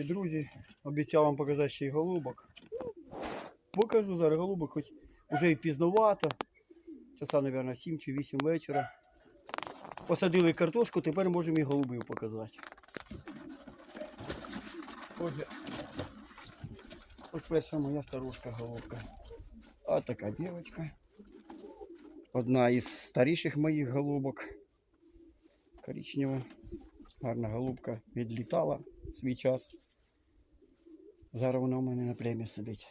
мої друзі. Обіцяв вам показати ще й голубок. Покажу зараз голубок, хоч вже і пізновато. Часа, мабуть, 7 чи 8 вечора. Посадили картошку, тепер можемо і голубів показати. Отже, ось перша моя старушка голубка. А така дівчинка. Одна із старіших моїх голубок. Коричнева. Гарна голубка відлітала свій час. Зараз вона у мене на племі сидить.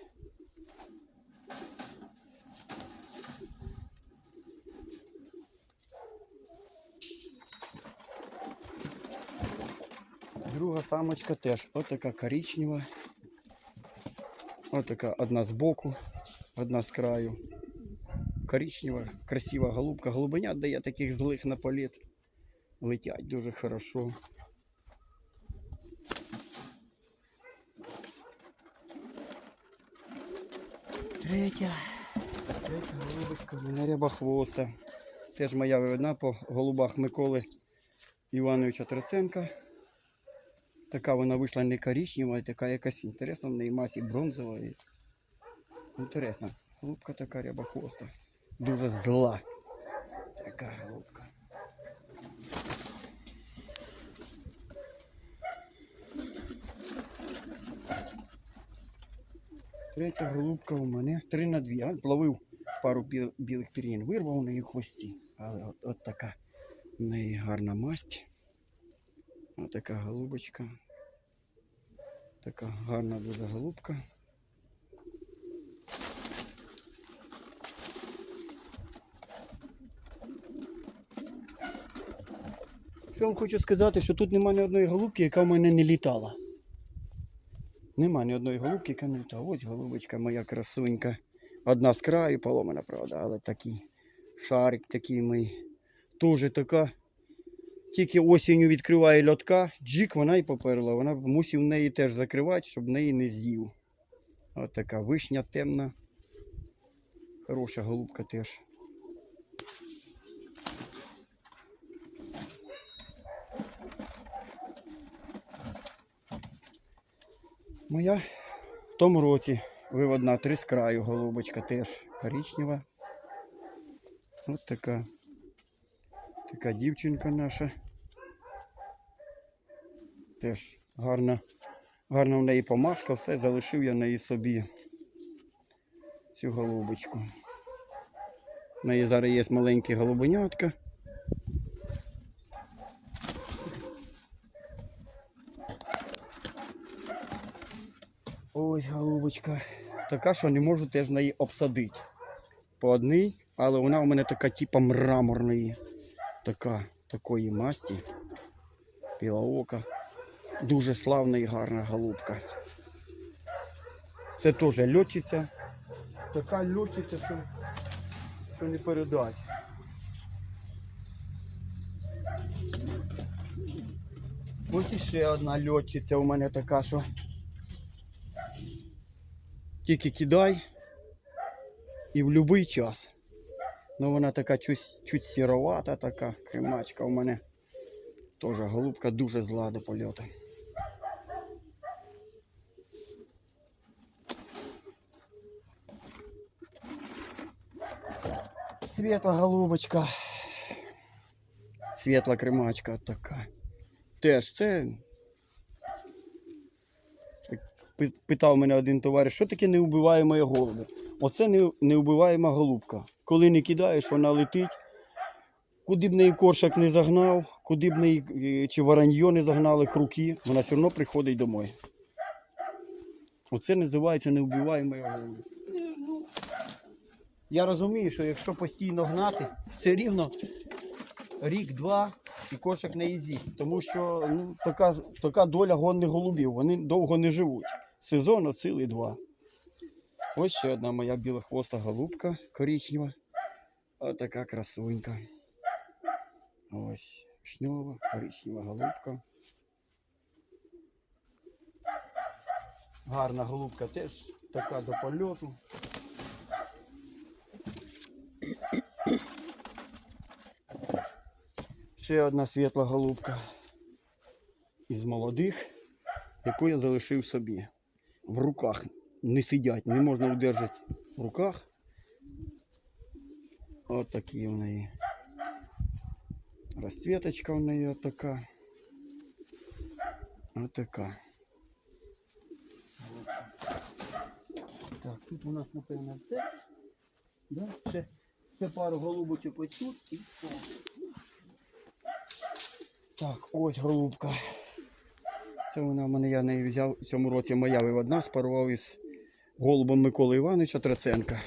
Друга самочка теж отака коричнева. Отака одна з боку, одна з краю. Коричнева, красива голубка. Голубенят дає таких злих на політ. Летять дуже хорошо. Третя. Третя голубочка, в рябохвоста. Теж моя видна по голубах Миколи Івановича Троценка. Така вона вийшла не коричнева, а така якась інтересна, в неї масі бронзова. Інтересна. Голубка така рябохвоста. Дуже зла. Така голубка. Третя голубка у мене 3 на 2. Плавив пару білих пір'їн, вирвав у неї хвості. Але от, от така в неї гарна масть. Ось така голубочка. Така гарна дуже голубка. Що вам хочу сказати, що тут немає ні одної голубки, яка в мене не літала. Нема ні одної голубки, літала. Ось голубочка моя красунька. Одна з краю поломана, правда, але такий шарик такий мій. Теж така. Тільки осінню відкриває льотка, джик вона і поперла. Вона мусив неї теж закривати, щоб неї не з'їв. Ось така вишня темна. Хороша голубка теж. Моя в тому році виводна три з краю голубочка теж коричнева. Ось така. Така дівчинка наша. Теж гарна. Гарна в неї помашка, все залишив я неї собі. Цю голубочку. В неї зараз є маленькі голубенятка. Ось голубочка. Така, що не можу теж неї обсадити. По одній, але вона у мене така типа мраморної. Така, такої масті. Білоока. Дуже славна і гарна голубка. Це теж льотчиця. Така льотчиця, що, що не передати. Ось іще одна льотчиця у мене така, що тільки кидай і в будь-який час. Ну вона така чуть, чуть сіровата, така кремачка у мене. Теж голубка дуже зла до польоту. Світла голубочка. Світла кремачка така. Теж це. Питав мене один товариш, що таке неубиваємої голуби? Оце не, неубиваєма голубка. Коли не кидаєш, вона летить. Куди б неї коршак не загнав, куди б неї е, чи вороньо не загнали круки, вона все одно приходить домой. Оце називається неубиваємою голубою. Ну, я розумію, що якщо постійно гнати, все рівно рік-два і кошик не їздить. Тому що ну, така, така доля гонних голубів, вони довго не живуть. Сезон от сили два. Ось ще одна моя білохвоста голубка коричнева. Ось така красунька. Ось шньова, коричнева голубка. Гарна голубка теж така до польоту. Ще одна світла голубка із молодих. яку я залишив собі. В руках не сидять, не можна удержати в руках. От такі в неї. Розцветочка в неї така. Ось така. Так, тут у нас, напевно, все. Да? Ще, ще пару голубочок ось тут і все. Так, ось голубка. Це вона в мене я неї взяв в цьому році моя виводна, спарував із голубом Миколи Івановича Траценка.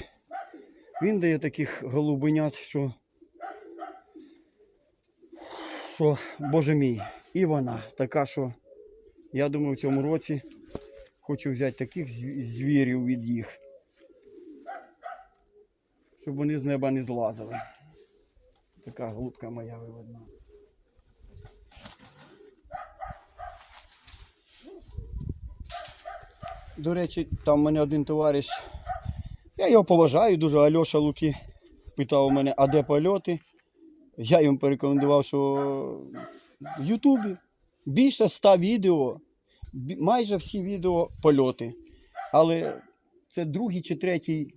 Він дає таких голубенят, що, що, боже мій, і вона така, що я думаю, в цьому році хочу взяти таких звірів від їх, щоб вони з неба не злазили. Така голубка моя виводна. До речі, там мене один товариш. Я його поважаю дуже. Альоша Луки питав у мене, а де польоти? Я йому порекомендував, що в Ютубі більше ста відео, майже всі відео польоти. Але це другий чи третій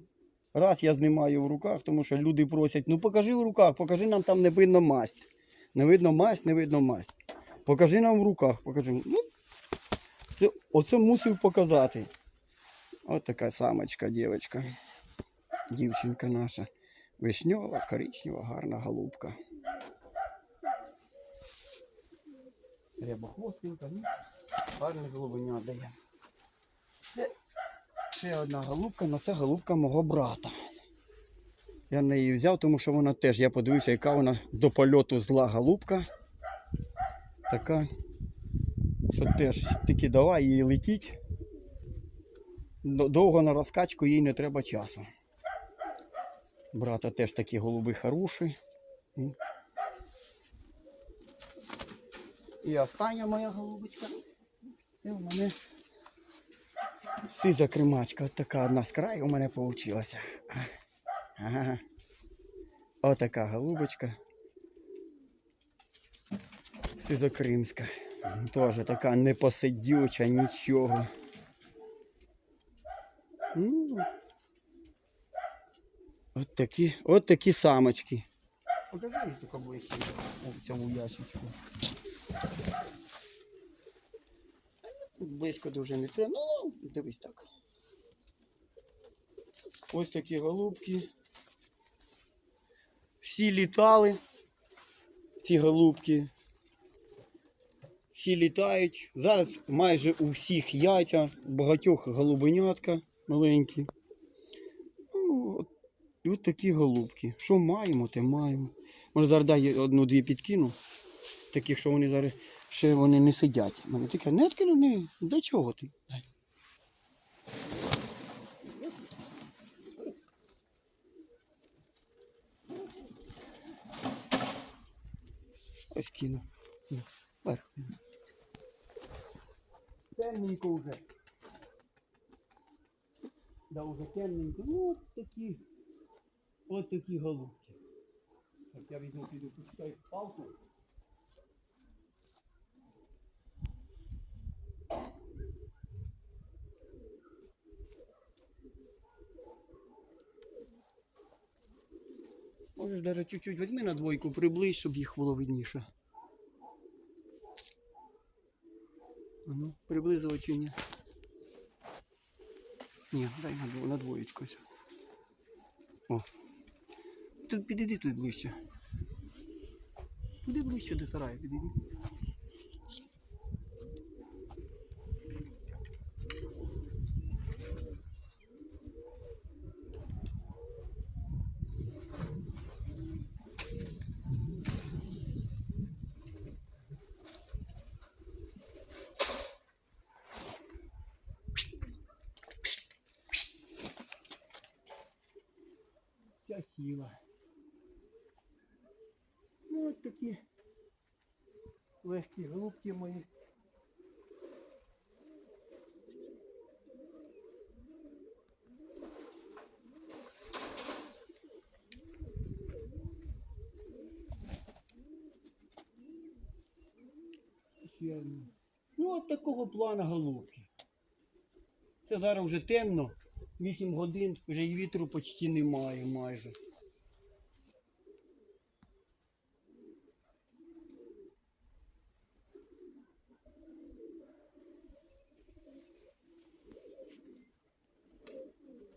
раз я знімаю в руках, тому що люди просять, ну покажи в руках, покажи нам там не видно масть. Не видно масть, не видно масть. Покажи нам в руках, покажи. Ну, це, оце мусив показати. От така самочка, дівчинка. Дівчинка наша. Вишньова, коричнева, гарна голубка. Рябохвостенька, ну, гарне голубеня дає. Це ще одна голубка, але це голубка мого брата. Я неї взяв, тому що вона теж, я подивився, яка вона до польоту зла голубка. Така що теж тільки давай їй летіть. Довго на розкачку їй не треба часу. Брата теж такі голуби хороші. І- остання моя голубочка. Це у мене сиза кремачка. От така одна з краю у мене вийшла. Ага. Отака голубочка. Сизокримська. Тоже така непосидюча, нічого. Ну, от такі, от такі самочки. Покажи їх тільки ближче у цьому ящичку. Близько дуже не треба. Ну, дивись так. Ось такі голубки. Всі літали. Ці голубки всі літають. Зараз майже у всіх яйця, багатьох голубенятка маленькі. Ну, от, от такі голубки. Що маємо, те маємо. Може зараз дай одну-дві підкину. Таких, що вони зараз ще вони не сидять. Мене таке, не откину, не. Для чого ти? Дай. Ось кину. Ну, вверх. Темненько вже. Да, вже темненько. Ну, от такі. От такі голубки. Так, я візьму, піду, почекаю палку. Можеш навіть чуть-чуть візьми на двойку, приблизь, щоб їх було видніше. А ну, приблизило чи ні? Ні, дай на, на двоєчку. О. Тут підійди тут ближче. Куди ближче до сараю, підійди. Ця. Ну, от такі легкі голубки мої. Ну, от такого плана голубки. Це зараз вже темно, 8 годин, вже і вітру почти немає майже.